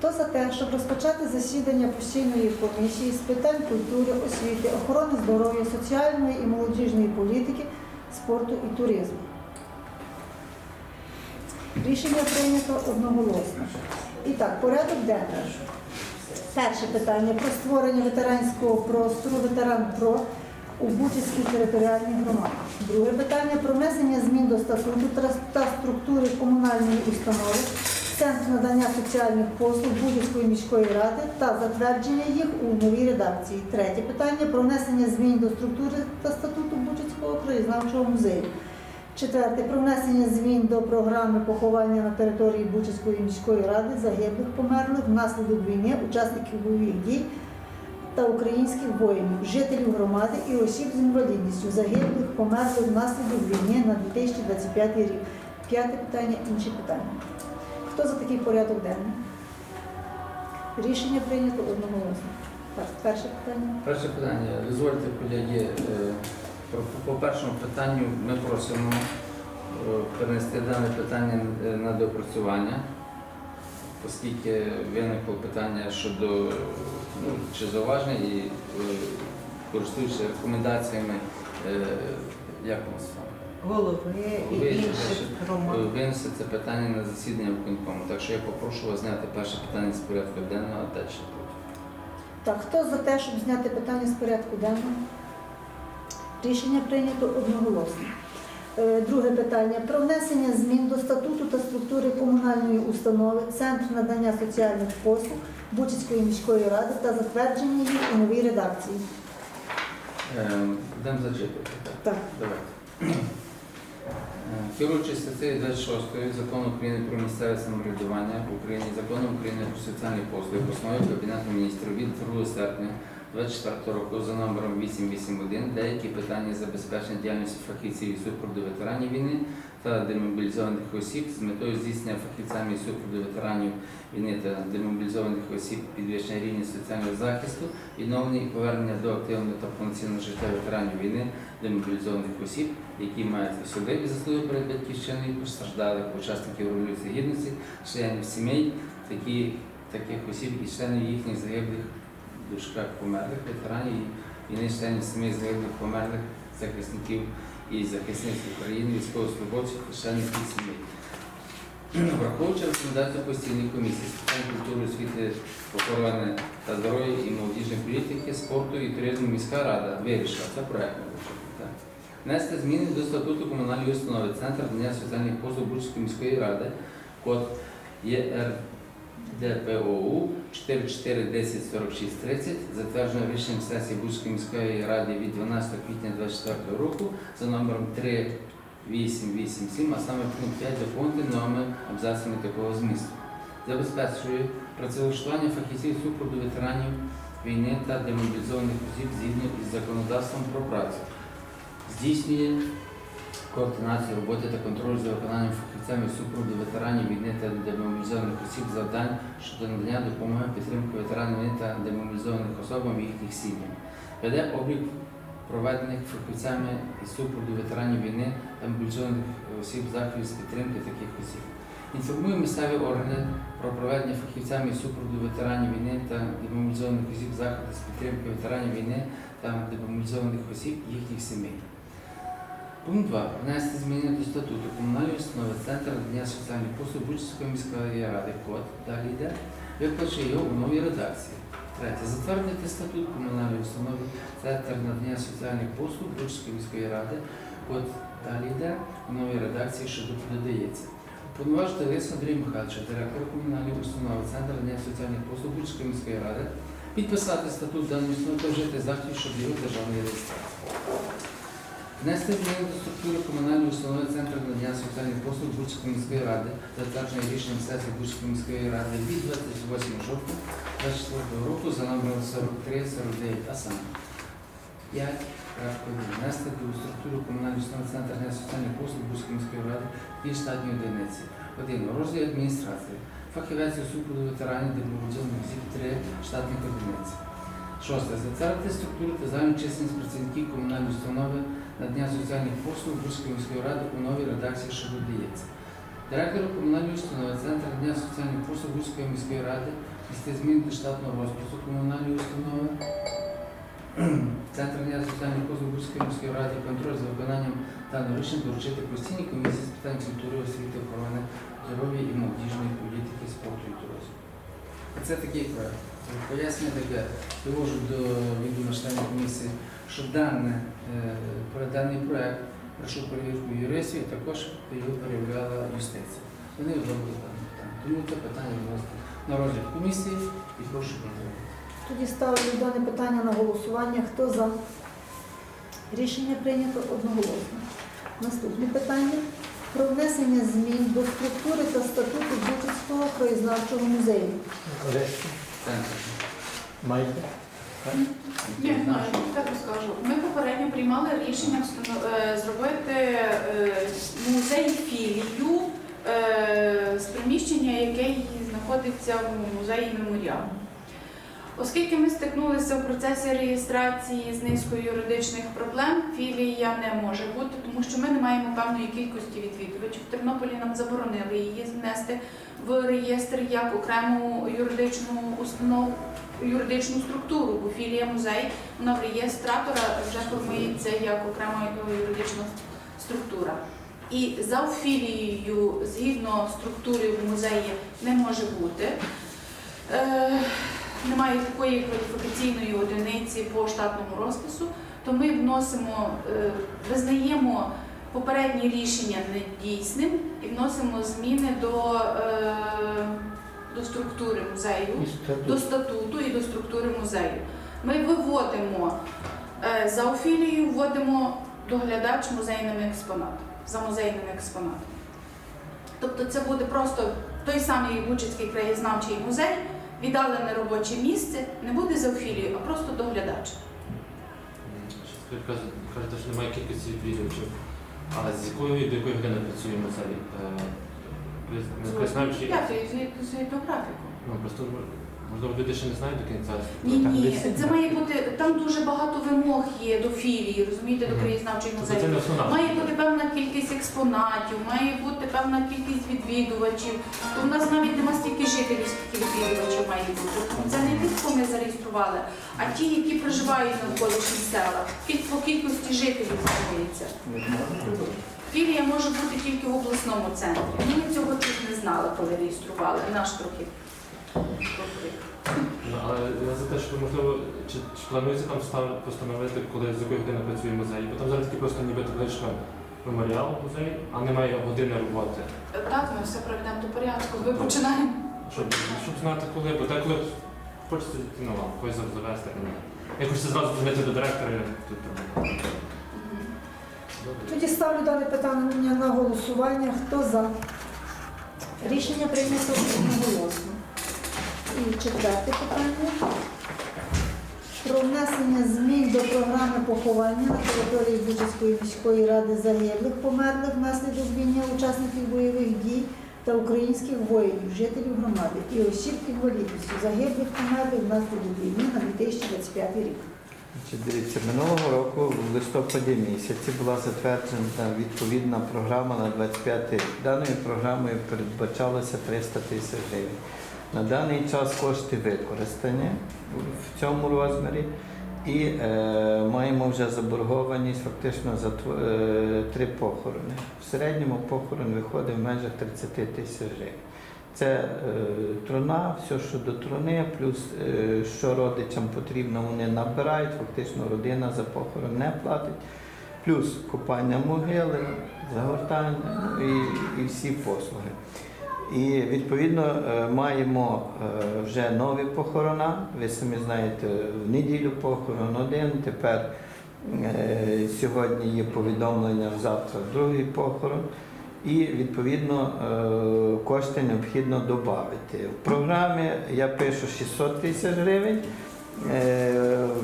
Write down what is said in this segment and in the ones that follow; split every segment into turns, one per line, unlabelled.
Хто за те, щоб розпочати засідання постійної комісії з питань культури, освіти, охорони здоров'я, соціальної і молодіжної політики, спорту і туризму? Рішення прийнято одноголосно. І так, порядок денний. Перше питання про створення ветеранського простору ветеран ПРО у Бучицькій територіальній громаді. Друге питання про внесення змін до статуту та- та структури комунальної установи Центру надання соціальних послуг Бучицької міської ради та затвердження їх у новій редакції. Третє питання про внесення змін до структури та статуту Бучицького краєзнавчого музею. Четверте про внесення змін до програми поховання на території Бучицької міської ради загиблих померлих внаслідок війни, учасників бойових дій та українських воїнів, жителів громади і осіб з інвалідністю, загиблих померлих внаслідок війни на 2025 рік. П'яте питання інші питання. Хто за такий порядок денний? Рішення прийнято одноголосно. Перше питання.
Перше питання. Дозвольте, колеги, е, по першому питанню ми просимо е, перенести дане питання е, на доопрацювання, оскільки виникло питання щодо ну, чи зауваження і користуючись рекомендаціями, як нас?
Голови і
Ви-
інших
Е,
громад.
Винести це питання на засідання виконкому. Так що я попрошу вас зняти перше питання з порядку денного, а далі.
Так, хто за те, щоб зняти питання з порядку денного? Рішення прийнято одноголосно. Е, Друге питання про внесення змін до статуту та структури комунальної установи Центр надання соціальних послуг Бучицької міської ради та затвердження їх у новій редакції.
Ем, Будемо зачитувати.
Так.
Давайте. Е, Керуючись статтею 26 Закону України про місцеве самоврядування в Україні, Законом України про соціальні послуги, постановою Кабінету міністрів від 2 серпня 24 року за номером 881 деякі питання забезпечення діяльності фахівців і супроводу ветеранів війни та демобілізованих осіб з метою здійснення фахівцями і супроводу ветеранів війни та демобілізованих осіб підвищення рівня соціального захисту, відновлення і повернення до активного та повноцінного життя ветеранів війни, демобілізованих осіб, які мають особливі заслуги перед батьківщиною, постраждалих учасників Революції Гідності, членів сімей, такі, таких осіб і членів їхніх загиблих дужках померлих ветеранів і війни, членів сімей загиблих померлих захисників і захисниць України, військовослужбовців членів їх сімей. Враховуючи рекомендацію постійної комісії з питань культури, освіти, охорони та здоров'я і молодіжної політики, спорту і туризму міська рада вирішила, це проект. Внести зміни до статуту комунальної установи Центр надання соціальних послуг Бучської міської ради, код ЄРДПОУ 44104630, затверджено рішенням сесії Бучської міської ради від 12 квітня 2024 року за номером 3887, а саме пункт 5 доповнити новими абзацами такого змісту. Забезпечує працевлаштування фахівців супроводу ветеранів війни та демобілізованих осіб згідно із законодавством про працю. Здійснює координацію роботи та контроль за виконанням фахівцями супроводу ветеранів війни та демобілізованих осіб завдань щодо надання допомоги підтримки ветеранів війни та демобілізованих особам і їхніх сім'ям. Веде облік проведених фахівцями із супроводу ветеранів війни та мобілізованих осіб заходів з підтримки таких осіб. Інформує місцеві органи про проведення фахівцями супроводу ветеранів війни та демобілізованих осіб заходів з підтримки ветеранів війни та демобілізованих осіб їхніх сімей. Пункт 2. Внести зміни до статуту комунальної установи Центр надання соціальних послуг Бучської міської ради код. Далі йде. Викличе його у новій редакції. Третє. Затвердити статут комунальної установи Центр надання соціальних послуг Бучської міської ради. Код далі йде у новій редакції, що тут додається. Повноважити Лиса Андрій Михайловича, директора комунальної установи Центр надання соціальних послуг Бучської міської ради, підписати статут даної установи та вжити заходів щодо його державної реєстрації. Внести зміни до структури комунальної установи Центру надання соціальних послуг Бучської міської ради, затвердженої рішенням сесії Бучської міської ради від 28 жовтня 2024 року за номером 4349, а саме 5. Внести до структури комунальної установи Центру надання соціальних послуг Бучської міської ради і штатні одиниці. 1. Розділ адміністрації. Фахівець у супроводу ветеранів осіб 3 штатних одиниць. Шосте. Затвердити структуру та загальну численність працівників комунальної установи надання соціальних послуг Бузької міської ради у новій редакції, що додається. Директору комунальної установи Центр дня соціальних послуг Бузької міської ради місце змін до штатного розпису комунальної установи. Центр дня соціальних послуг Бузької міської ради контроль за виконанням даного рішення доручити постійній комісії з питань культури, освіти, охорони здоров'я і молодіжної політики, спорту і туризму. Це такий проект. Пояснення таке, довожу до відома членів комісії, що дане, про даний проект пройшов перевірку юристів, також його перевіряла юстиція. Вони одобрили дане питання. Тому це питання на розгляд комісії і прошу підтримати.
Тоді ставлю дане питання на голосування. Хто за? Рішення прийнято одноголосно. Наступне питання про внесення змін до структури та статуту Бутівського краєзнавчого музею.
Маєте?
Ні, ну, так розкажу. Ми попередньо приймали рішення е, зробити е, музей філію е, з приміщення, яке знаходиться в музеї меморіал. Оскільки ми стикнулися в процесі реєстрації з низкою юридичних проблем, філія не може бути, тому що ми не маємо певної кількості відвідувачів. В Тернополі нам заборонили її внести в реєстр як окрему юридичну установу, юридичну структуру, бо філія музей вона в реєстратора вже формується як окрема юридична структура. І за філією, згідно структури в музеї, не може бути. Е, немає такої кваліфікаційної одиниці по штатному розпису, то ми вносимо, е, визнаємо попереднє рішення недійсним і вносимо зміни до, е, до структури музею
статут.
до статуту і до структури музею. Ми виводимо е, за офілією, вводимо доглядач музейними експонатами, за музейними експонатами. Тобто це буде просто той самий Бучицький краєзнавчий музей, віддалене робоче місце, не буде за офілією, а просто доглядач.
Кажете, що немає кількості відвідувачів. А з якої до якої години працюємо цей? Е, Ви ви знаєте, чи
Я згідно графіку.
ну просто можливо люди ще не знають до кінця.
Ні, ні,
десь-
це має бути там дуже багато вимог є до філії, розумієте, до краєзнавчої музею.
основна.
Має бути певна кількість експонатів, має бути певна кількість відвідувачів. То в нас навіть нема стільки жителів, скільки відвідувачів має бути. Це не тих, кого ми зареєстрували, а ті, які проживають в навколишніх селах. По кількості жителів формується. Філія може бути тільки в обласному центрі. Ми цього тут не знали, коли реєстрували. Наш трохи.
Ну, але я за те, що можливо, чи, чи планується там став- постановити, коли з якої години працює музей? Бо там зараз таки просто ніби табличка меморіал музей, а немає години роботи.
Так, ми все проведемо до порядку. Ви починаємо.
Щоб, щоб знати коли, бо деколи хочеться ну, когось завести. ну, Я хочеться зразу дзвонити до директора. і тут, там.
Мгм.
Тоді ставлю дане питання на голосування. Хто за? Рішення прийнято одноголосно. І четверте питання. Про внесення змін до програми поховання на території Бучицької міської ради загиблих, померлих внаслідок війни учасників бойових дій та українських воїнів, жителів громади і осіб інвалідністю загиблих померлих внаслідок війни на 2025 рік.
Дивіться, минулого року в листопаді місяці була затверджена відповідна програма на 25 рік. Даною програмою передбачалося 300 тисяч гривень. На даний час кошти використані в цьому розмірі і е, маємо вже заборгованість фактично за е, три похорони. В середньому похорон виходить в межах 30 тисяч гривень. Це е, труна, все, що до труни, плюс е, що родичам потрібно, вони набирають, фактично родина за похорон не платить, плюс копання могили, загортання ну, і, і всі послуги. І відповідно е, маємо е, вже нові похорона. Ви самі знаєте, в неділю похорон один, тепер е, сьогодні є повідомлення, завтра другий похорон. І відповідно кошти необхідно додати. В програмі я пишу 600 тисяч гривень. Е,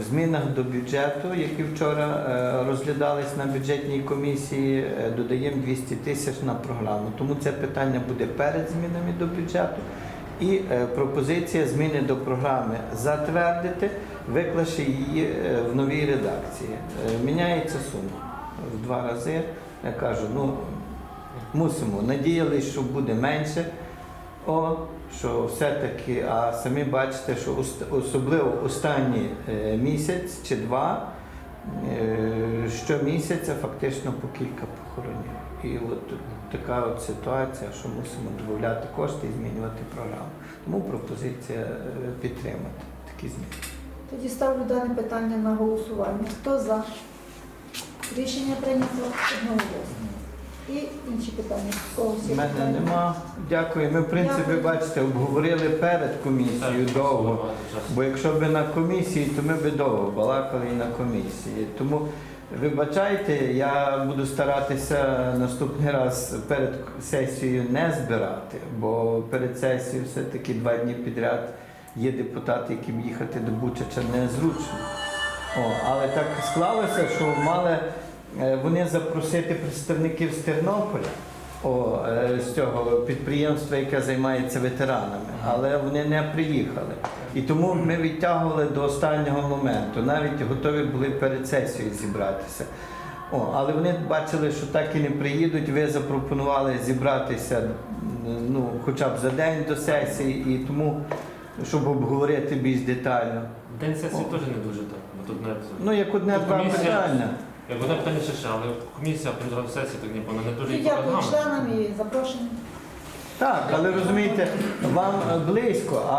В змінах до бюджету, які вчора е, розглядались на бюджетній комісії, е, додаємо 200 тисяч на програму. Тому це питання буде перед змінами до бюджету. І пропозиція зміни до програми затвердити, виклавши її в новій редакції. Міняється сума в два рази. Я кажу, ну Мусимо. Надіялись, що буде менше. Що все-таки, а самі бачите, що особливо останній е, місяць чи два е, щомісяця фактично по кілька похоронів. І от така от ситуація, що мусимо додати кошти і змінювати програму. Тому пропозиція е, підтримати такі зміни.
Тоді ставлю дане питання на голосування. Хто за? Рішення прийнято одноголосно. І інші питання.
У мене нема. Дякую. Ми, в принципі,
Дякую.
бачите, обговорили перед комісією
Так,
довго. Бо якщо б на комісії, то ми б довго балакали і на комісії. Тому вибачайте, я буду старатися наступний раз перед сесією не збирати, бо перед сесією все-таки два дні підряд є депутати, яким їхати до Бучача незручно. О, але так склалося, що мали вони запросити представників з Тернополя. О, е, з цього підприємства, яке займається ветеранами, але вони не приїхали. І тому ми відтягували до останнього моменту. Навіть готові були перед сесією зібратися. О, але вони бачили, що так і не приїдуть. Ви запропонували зібратися ну, хоча б за день до сесії, і тому, щоб обговорити більш детально.
День сесії теж не дуже так. бо Тут не
Ну, як одне два питання.
Як вона питання ще ще, але комісія організувала сесії так не вона не дуже
І
і
дякую
програма.
членам і запрошенням.
Так, але розумієте, вам е, близько.